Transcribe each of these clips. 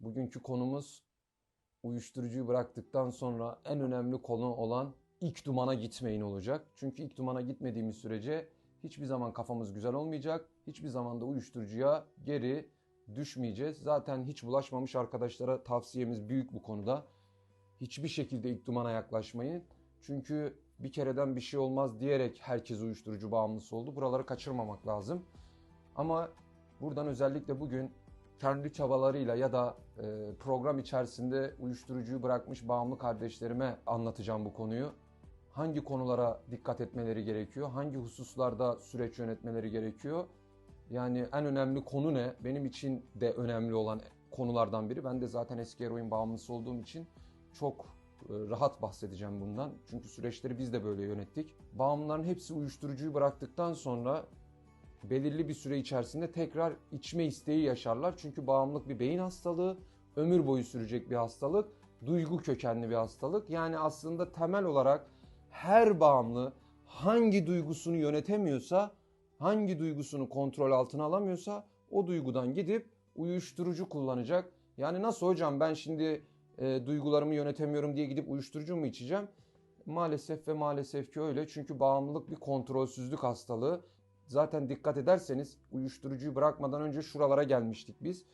Bugünkü konumuz uyuşturucuyu bıraktıktan sonra en önemli konu olan ilk dumana gitmeyin olacak. Çünkü ilk dumana gitmediğimiz sürece hiçbir zaman kafamız güzel olmayacak. Hiçbir zaman da uyuşturucuya geri düşmeyeceğiz. Zaten hiç bulaşmamış arkadaşlara tavsiyemiz büyük bu konuda. Hiçbir şekilde ilk dumana yaklaşmayın. Çünkü bir kereden bir şey olmaz diyerek herkes uyuşturucu bağımlısı oldu. Buraları kaçırmamak lazım. Ama buradan özellikle bugün kendi çabalarıyla ya da e, program içerisinde uyuşturucuyu bırakmış bağımlı kardeşlerime anlatacağım bu konuyu. Hangi konulara dikkat etmeleri gerekiyor? Hangi hususlarda süreç yönetmeleri gerekiyor? Yani en önemli konu ne? Benim için de önemli olan konulardan biri. Ben de zaten eski eroin bağımlısı olduğum için çok e, rahat bahsedeceğim bundan. Çünkü süreçleri biz de böyle yönettik. Bağımlıların hepsi uyuşturucuyu bıraktıktan sonra belirli bir süre içerisinde tekrar içme isteği yaşarlar. Çünkü bağımlılık bir beyin hastalığı, ömür boyu sürecek bir hastalık, duygu kökenli bir hastalık. Yani aslında temel olarak her bağımlı hangi duygusunu yönetemiyorsa, hangi duygusunu kontrol altına alamıyorsa o duygudan gidip uyuşturucu kullanacak. Yani nasıl hocam ben şimdi e, duygularımı yönetemiyorum diye gidip uyuşturucu mu içeceğim? Maalesef ve maalesef ki öyle. Çünkü bağımlılık bir kontrolsüzlük hastalığı. Zaten dikkat ederseniz uyuşturucuyu bırakmadan önce şuralara gelmiştik biz.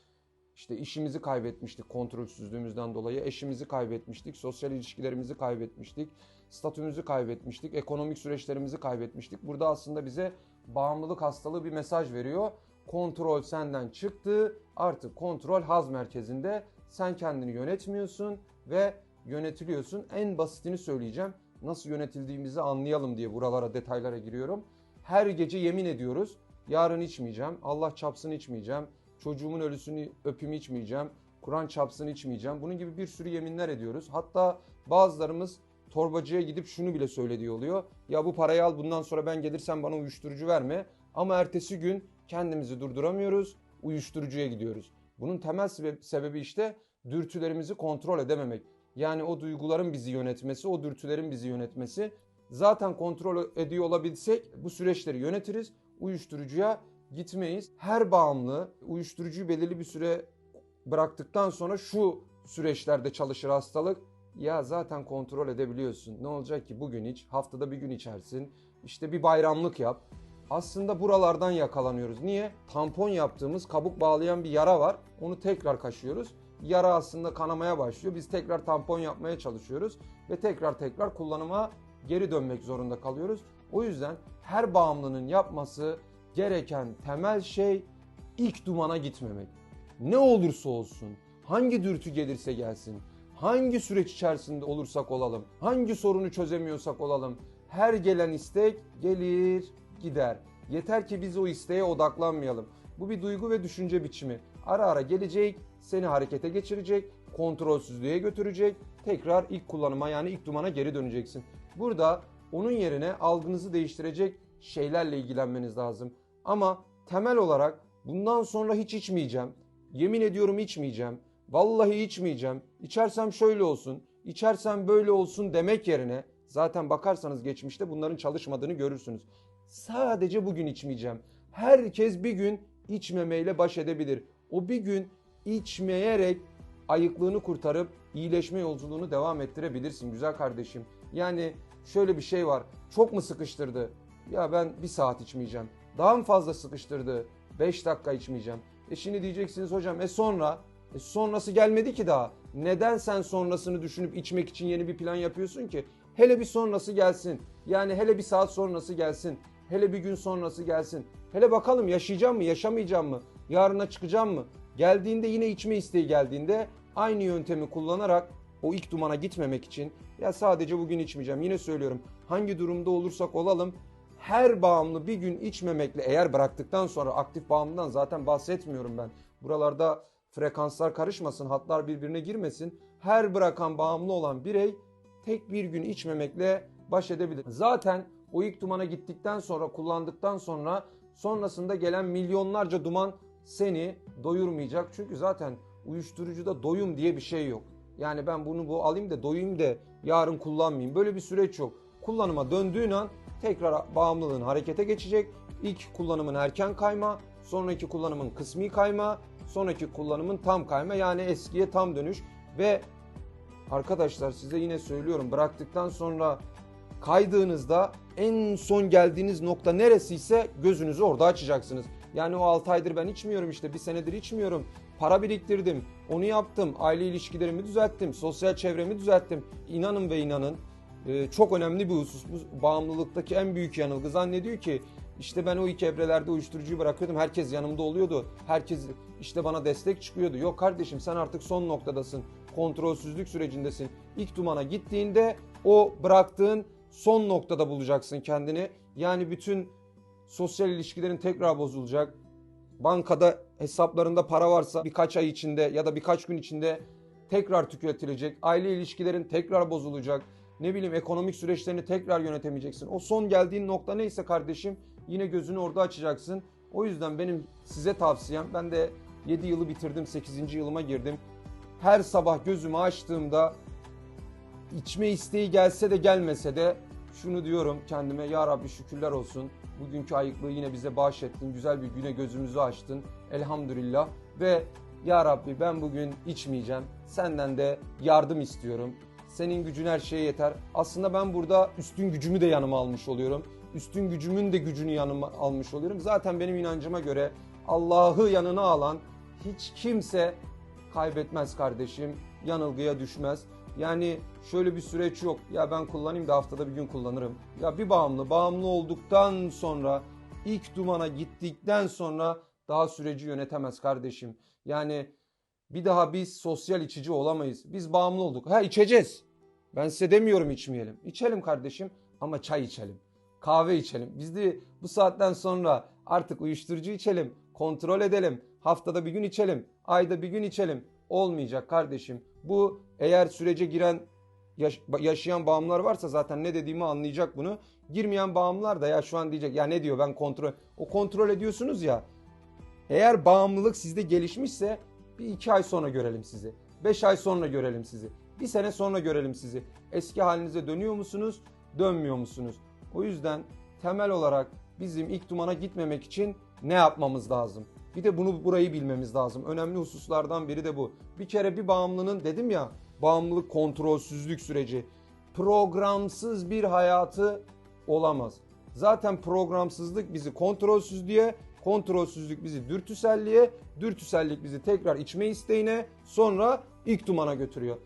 İşte işimizi kaybetmiştik kontrolsüzlüğümüzden dolayı, eşimizi kaybetmiştik, sosyal ilişkilerimizi kaybetmiştik, statümüzü kaybetmiştik, ekonomik süreçlerimizi kaybetmiştik. Burada aslında bize bağımlılık hastalığı bir mesaj veriyor. Kontrol senden çıktı, artık kontrol haz merkezinde. Sen kendini yönetmiyorsun ve yönetiliyorsun. En basitini söyleyeceğim. Nasıl yönetildiğimizi anlayalım diye buralara detaylara giriyorum. Her gece yemin ediyoruz. Yarın içmeyeceğim. Allah çapsın içmeyeceğim. Çocuğumun ölüsünü öpüm içmeyeceğim. Kur'an çapsın içmeyeceğim. Bunun gibi bir sürü yeminler ediyoruz. Hatta bazılarımız torbacıya gidip şunu bile söylediği oluyor. Ya bu parayı al bundan sonra ben gelirsem bana uyuşturucu verme. Ama ertesi gün kendimizi durduramıyoruz. Uyuşturucuya gidiyoruz. Bunun temel sebebi işte dürtülerimizi kontrol edememek. Yani o duyguların bizi yönetmesi, o dürtülerin bizi yönetmesi. Zaten kontrol ediyor olabilsek bu süreçleri yönetiriz. Uyuşturucuya gitmeyiz. Her bağımlı uyuşturucuyu belirli bir süre bıraktıktan sonra şu süreçlerde çalışır hastalık. Ya zaten kontrol edebiliyorsun. Ne olacak ki bugün iç, haftada bir gün içersin. İşte bir bayramlık yap. Aslında buralardan yakalanıyoruz. Niye? Tampon yaptığımız kabuk bağlayan bir yara var. Onu tekrar kaşıyoruz. Yara aslında kanamaya başlıyor. Biz tekrar tampon yapmaya çalışıyoruz ve tekrar tekrar kullanıma geri dönmek zorunda kalıyoruz. O yüzden her bağımlının yapması gereken temel şey ilk dumana gitmemek. Ne olursa olsun, hangi dürtü gelirse gelsin, hangi süreç içerisinde olursak olalım, hangi sorunu çözemiyorsak olalım, her gelen istek gelir, gider. Yeter ki biz o isteğe odaklanmayalım. Bu bir duygu ve düşünce biçimi. Ara ara gelecek, seni harekete geçirecek, kontrolsüzlüğe götürecek, tekrar ilk kullanıma yani ilk dumana geri döneceksin. Burada onun yerine algınızı değiştirecek şeylerle ilgilenmeniz lazım. Ama temel olarak bundan sonra hiç içmeyeceğim. Yemin ediyorum içmeyeceğim. Vallahi içmeyeceğim. İçersem şöyle olsun, içersem böyle olsun demek yerine zaten bakarsanız geçmişte bunların çalışmadığını görürsünüz. Sadece bugün içmeyeceğim. Herkes bir gün içmemeyle baş edebilir. O bir gün içmeyerek ayıklığını kurtarıp iyileşme yolculuğunu devam ettirebilirsin güzel kardeşim. Yani şöyle bir şey var. Çok mu sıkıştırdı? Ya ben bir saat içmeyeceğim. Daha mı fazla sıkıştırdı? 5 dakika içmeyeceğim. E şimdi diyeceksiniz hocam e sonra? E sonrası gelmedi ki daha. Neden sen sonrasını düşünüp içmek için yeni bir plan yapıyorsun ki? Hele bir sonrası gelsin. Yani hele bir saat sonrası gelsin. Hele bir gün sonrası gelsin. Hele bakalım yaşayacağım mı, yaşamayacağım mı? Yarına çıkacağım mı? Geldiğinde yine içme isteği geldiğinde aynı yöntemi kullanarak o ilk dumana gitmemek için ya sadece bugün içmeyeceğim. Yine söylüyorum hangi durumda olursak olalım her bağımlı bir gün içmemekle eğer bıraktıktan sonra aktif bağımlıdan zaten bahsetmiyorum ben. Buralarda frekanslar karışmasın, hatlar birbirine girmesin. Her bırakan bağımlı olan birey tek bir gün içmemekle baş edebilir. Zaten o ilk dumana gittikten sonra, kullandıktan sonra sonrasında gelen milyonlarca duman seni doyurmayacak. Çünkü zaten uyuşturucuda doyum diye bir şey yok. Yani ben bunu bu alayım da doyayım da yarın kullanmayayım. Böyle bir süreç yok. Kullanıma döndüğün an tekrar bağımlılığın harekete geçecek. İlk kullanımın erken kayma, sonraki kullanımın kısmi kayma, sonraki kullanımın tam kayma yani eskiye tam dönüş ve arkadaşlar size yine söylüyorum bıraktıktan sonra kaydığınızda en son geldiğiniz nokta neresiyse gözünüzü orada açacaksınız. Yani o 6 aydır ben içmiyorum işte bir senedir içmiyorum. Para biriktirdim, onu yaptım, aile ilişkilerimi düzelttim, sosyal çevremi düzelttim. İnanın ve inanın e, çok önemli bir husus. Bu bağımlılıktaki en büyük yanılgı zannediyor ki işte ben o ilk evrelerde uyuşturucuyu bırakıyordum. Herkes yanımda oluyordu. Herkes işte bana destek çıkıyordu. Yok kardeşim sen artık son noktadasın. Kontrolsüzlük sürecindesin. İlk dumana gittiğinde o bıraktığın son noktada bulacaksın kendini. Yani bütün sosyal ilişkilerin tekrar bozulacak. Bankada hesaplarında para varsa birkaç ay içinde ya da birkaç gün içinde tekrar tüketilecek. Aile ilişkilerin tekrar bozulacak. Ne bileyim ekonomik süreçlerini tekrar yönetemeyeceksin. O son geldiğin nokta neyse kardeşim yine gözünü orada açacaksın. O yüzden benim size tavsiyem ben de 7 yılı bitirdim 8. yılıma girdim. Her sabah gözümü açtığımda içme isteği gelse de gelmese de şunu diyorum kendime ya Rabbi şükürler olsun. Bugünkü ayıklığı yine bize bahşettin. Güzel bir güne gözümüzü açtın. Elhamdülillah. Ve ya Rabbi ben bugün içmeyeceğim. Senden de yardım istiyorum. Senin gücün her şeye yeter. Aslında ben burada üstün gücümü de yanıma almış oluyorum. Üstün gücümün de gücünü yanıma almış oluyorum. Zaten benim inancıma göre Allah'ı yanına alan hiç kimse kaybetmez kardeşim. Yanılgıya düşmez. Yani şöyle bir süreç yok. Ya ben kullanayım da haftada bir gün kullanırım. Ya bir bağımlı, bağımlı olduktan sonra ilk dumana gittikten sonra daha süreci yönetemez kardeşim. Yani bir daha biz sosyal içici olamayız. Biz bağımlı olduk. Ha içeceğiz. Ben size demiyorum içmeyelim. İçelim kardeşim ama çay içelim. Kahve içelim. Biz de bu saatten sonra artık uyuşturucu içelim. Kontrol edelim. Haftada bir gün içelim. Ayda bir gün içelim. Olmayacak kardeşim. Bu eğer sürece giren yaş- yaşayan bağımlılar varsa zaten ne dediğimi anlayacak bunu. Girmeyen bağımlılar da ya şu an diyecek ya ne diyor ben kontrol. O kontrol ediyorsunuz ya. Eğer bağımlılık sizde gelişmişse bir iki ay sonra görelim sizi. Beş ay sonra görelim sizi. Bir sene sonra görelim sizi. Eski halinize dönüyor musunuz? Dönmüyor musunuz? O yüzden temel olarak bizim ilk dumana gitmemek için ne yapmamız lazım? Bir de bunu burayı bilmemiz lazım. Önemli hususlardan biri de bu. Bir kere bir bağımlının dedim ya bağımlılık kontrolsüzlük süreci. Programsız bir hayatı olamaz. Zaten programsızlık bizi kontrolsüzlüğe, kontrolsüzlük bizi dürtüselliğe, dürtüsellik bizi tekrar içme isteğine, sonra ilk dumana götürüyor.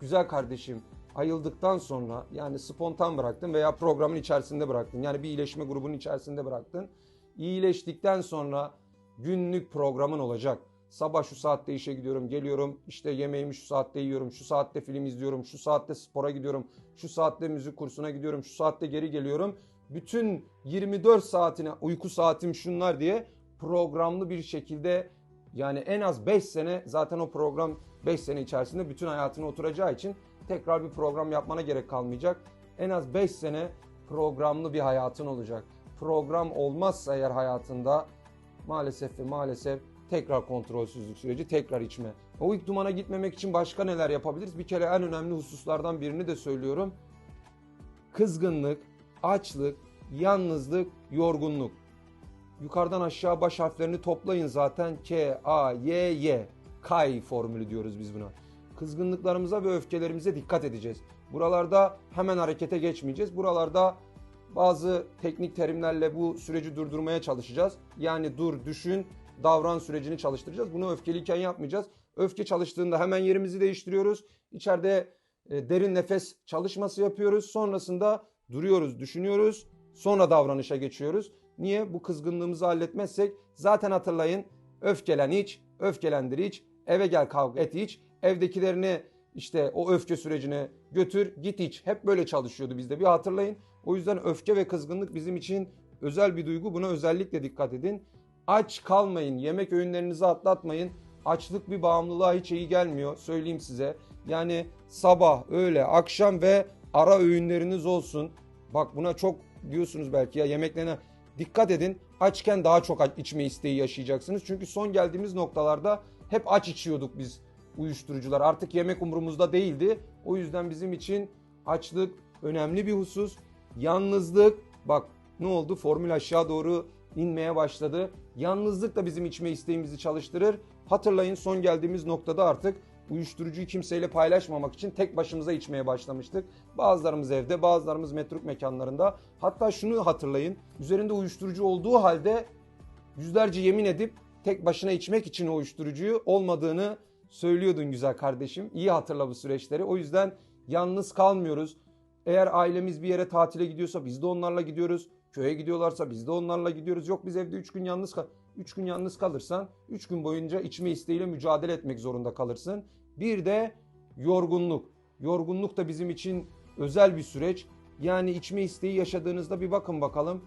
Güzel kardeşim, ayıldıktan sonra yani spontan bıraktın veya programın içerisinde bıraktın. Yani bir iyileşme grubunun içerisinde bıraktın. İyileştikten sonra günlük programın olacak. Sabah şu saatte işe gidiyorum, geliyorum, işte yemeğimi şu saatte yiyorum, şu saatte film izliyorum, şu saatte spora gidiyorum, şu saatte müzik kursuna gidiyorum, şu saatte geri geliyorum. Bütün 24 saatine uyku saatim şunlar diye programlı bir şekilde yani en az 5 sene zaten o program 5 sene içerisinde bütün hayatına oturacağı için tekrar bir program yapmana gerek kalmayacak. En az 5 sene programlı bir hayatın olacak. Program olmazsa eğer hayatında maalesef ve maalesef tekrar kontrolsüzlük süreci, tekrar içme. O ilk dumana gitmemek için başka neler yapabiliriz? Bir kere en önemli hususlardan birini de söylüyorum. Kızgınlık, açlık, yalnızlık, yorgunluk. Yukarıdan aşağı baş harflerini toplayın zaten. K, A, Y, Y. Kay formülü diyoruz biz buna. Kızgınlıklarımıza ve öfkelerimize dikkat edeceğiz. Buralarda hemen harekete geçmeyeceğiz. Buralarda bazı teknik terimlerle bu süreci durdurmaya çalışacağız. Yani dur, düşün, davran sürecini çalıştıracağız. Bunu öfkeliyken yapmayacağız. Öfke çalıştığında hemen yerimizi değiştiriyoruz. İçeride e, derin nefes çalışması yapıyoruz. Sonrasında duruyoruz, düşünüyoruz. Sonra davranışa geçiyoruz. Niye? Bu kızgınlığımızı halletmezsek zaten hatırlayın öfkelen iç, öfkelendir iç, eve gel kavga et iç, evdekilerini işte o öfke sürecine götür git iç. Hep böyle çalışıyordu bizde bir hatırlayın. O yüzden öfke ve kızgınlık bizim için özel bir duygu. Buna özellikle dikkat edin. Aç kalmayın, yemek öğünlerinizi atlatmayın. Açlık bir bağımlılığa hiç iyi gelmiyor söyleyeyim size. Yani sabah, öğle, akşam ve ara öğünleriniz olsun. Bak buna çok diyorsunuz belki ya yemeklerine dikkat edin. Açken daha çok içme isteği yaşayacaksınız. Çünkü son geldiğimiz noktalarda hep aç içiyorduk biz uyuşturucular. Artık yemek umurumuzda değildi. O yüzden bizim için açlık önemli bir husus. Yalnızlık bak ne oldu? Formül aşağı doğru inmeye başladı. Yalnızlık da bizim içme isteğimizi çalıştırır. Hatırlayın son geldiğimiz noktada artık uyuşturucuyu kimseyle paylaşmamak için tek başımıza içmeye başlamıştık. Bazılarımız evde, bazılarımız metruk mekanlarında. Hatta şunu hatırlayın. Üzerinde uyuşturucu olduğu halde yüzlerce yemin edip tek başına içmek için o uyuşturucuyu olmadığını söylüyordun güzel kardeşim. İyi hatırla bu süreçleri. O yüzden yalnız kalmıyoruz. Eğer ailemiz bir yere tatile gidiyorsa biz de onlarla gidiyoruz. Köye gidiyorlarsa biz de onlarla gidiyoruz. Yok biz evde 3 gün yalnız kal 3 gün yalnız kalırsan 3 gün boyunca içme isteğiyle mücadele etmek zorunda kalırsın. Bir de yorgunluk. Yorgunluk da bizim için özel bir süreç. Yani içme isteği yaşadığınızda bir bakın bakalım.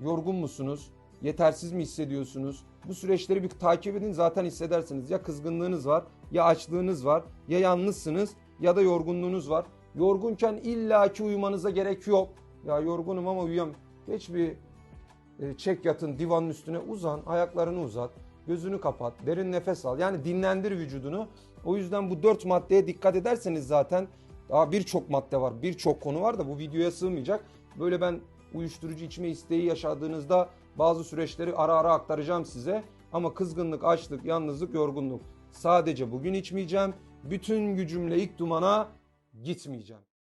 Yorgun musunuz? Yetersiz mi hissediyorsunuz? Bu süreçleri bir takip edin zaten hissedersiniz. Ya kızgınlığınız var, ya açlığınız var, ya yalnızsınız ya da yorgunluğunuz var. Yorgunken illaki uyumanıza gerek yok. Ya yorgunum ama uyuyam. Geç bir e, çek yatın divanın üstüne uzan, ayaklarını uzat, gözünü kapat, derin nefes al. Yani dinlendir vücudunu. O yüzden bu dört maddeye dikkat ederseniz zaten daha birçok madde var, birçok konu var da bu videoya sığmayacak. Böyle ben uyuşturucu içme isteği yaşadığınızda bazı süreçleri ara ara aktaracağım size. Ama kızgınlık, açlık, yalnızlık, yorgunluk. Sadece bugün içmeyeceğim. Bütün gücümle ilk dumana gitmeyeceğim.